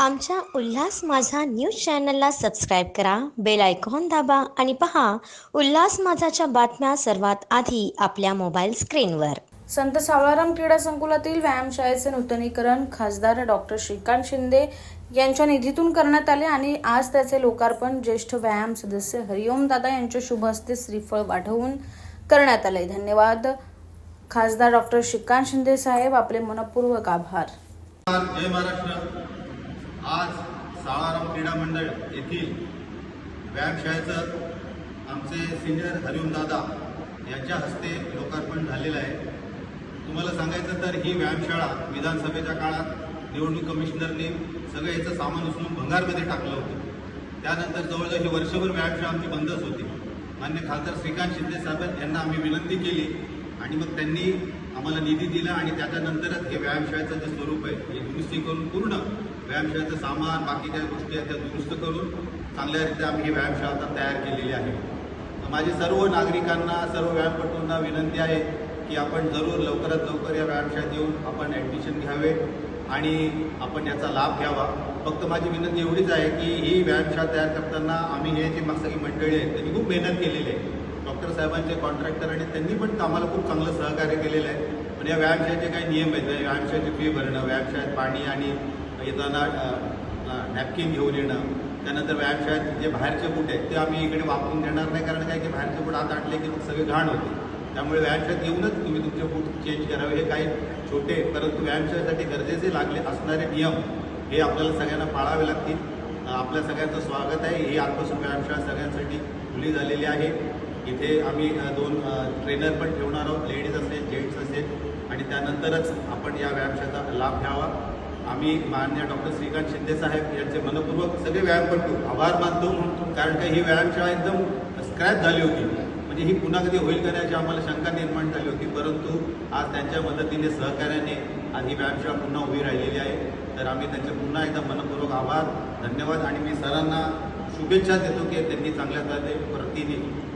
आमच्या उल्हास माझा न्यूज चॅनलला सबस्क्राईब करा बेल आयकॉन दाबा आणि पहा उल्हास माझाच्या बातम्या सर्वात आधी आपल्या मोबाईल स्क्रीनवर. संत सावळाराम क्रीडा संकुलातील व्यायामशाळेचे नूतनीकरण खासदार डॉक्टर श्रीकांत शिंदे यांच्या निधीतून करण्यात आले आणि आज त्याचे लोकार्पण ज्येष्ठ व्यायाम सदस्य हरिओम दादा यांच्या शुभ हस्ते श्रीफळ वाढवून करण्यात आले. धन्यवाद. खासदार डॉक्टर श्रीकांत शिंदे साहेब आपले मनपूर्वक आभार. जय महाराष्ट्र. आज साळाराम क्रीडा मंडळ येथील व्यायामशाळेचं आमचे सिनियर हरिओम दादा यांच्या हस्ते लोकार्पण झालेलं आहे. तुम्हाला सांगायचं तर ही व्यायामशाळा विधानसभेच्या काळात निवडणूक कमिशनरने सगळं याचं सामान उचलून भंगारमध्ये टाकलं होतं. त्यानंतर जवळजवळ ही वर्षभर व्यायामशाळा आमची बंदच होती. मान्य खासदार श्रीकांत शिंदे साहेब यांना आम्ही विनंती केली आणि मग त्यांनी आम्हाला निधी दिला आणि त्याच्यानंतरच हे व्यायामशाळेचं जे स्वरूप आहे हे दुरुस्ती करून पूर्ण व्यायामशाळेचं सामान बाकीच्या गोष्टी आहेत त्या दुरुस्त करून चांगल्यारीत्या आम्ही ही व्यायामशाळा आता तयार केलेली आहे. माझी सर्व नागरिकांना सर्व व्यायामपटूंना विनंती आहे की आपण जरूर लवकरात लवकर या व्यायामशाळेत येऊन आपण ॲडमिशन घ्यावे आणि आपण याचा लाभ घ्यावा. फक्त माझी विनंती एवढीच आहे की ही व्यायामशाळा तयार करताना आम्ही हे जे सगळी मंडळी आहेत त्यांनी खूप मेहनत केलेली आहे. डॉक्टर साहेबांचे कॉन्ट्रॅक्टर आणि त्यांनी पण आम्हाला खूप चांगलं सहकार्य केलेलं आहे. पण या व्यायामशाळेचे काही नियम आहेत. व्यायामशाळेची फी भरणं व्यायामशाळेत पाणी आणि येताना नॅपकिन घेऊन येणं त्यानंतर व्यायामशाळेत जे बाहेरचे बूट आहेत ते आम्ही इकडे वापरून देणार नाही. कारण काय? की बाहेरचे बूट आत आणले की मग सगळे घाण होते. त्यामुळे व्यायामशाळेत येऊनच तुम्ही तुमचे बूट चेंज करावे. हे काही छोटे परंतु व्यायामशाळेसाठी गरजेचे लागले असणारे नियम हे आपल्याला सगळ्यांना पाळावे लागतील. आपल्या सगळ्यांचं स्वागत आहे. ही आजपासून व्यायामशाळा सगळ्यांसाठी खुली झालेली आहे. इथे आम्ही दोन ट्रेनर पण ठेवणार आहोत. लेडीज असेल जेंट्स असेल. आणि त्यानंतरच आपण या व्यायामशाळेचा लाभ घ्यावा. आम्ही मान्य डॉक्टर श्रीकांत शिंदे साहेब यांचे मनपूर्वक सगळे व्यायामपटू आभार मानतो. कारण का ही व्यायामशाळा एकदम स्क्रॅच झाली होती. म्हणजे ही पुन्हा कधी होईल का याची आम्हाला शंका निर्माण झाली होती. परंतु आज त्यांच्या मदतीने सहकार्याने आज ही व्यायामशाळा पुन्हा उभी राहिलेली आहे. तर आम्ही त्यांचे पुन्हा एकदा मनपूर्वक आभार धन्यवाद. आणि मी सरांना शुभेच्छा देतो की त्यांनी चांगल्या तऱ्हे प्रतीने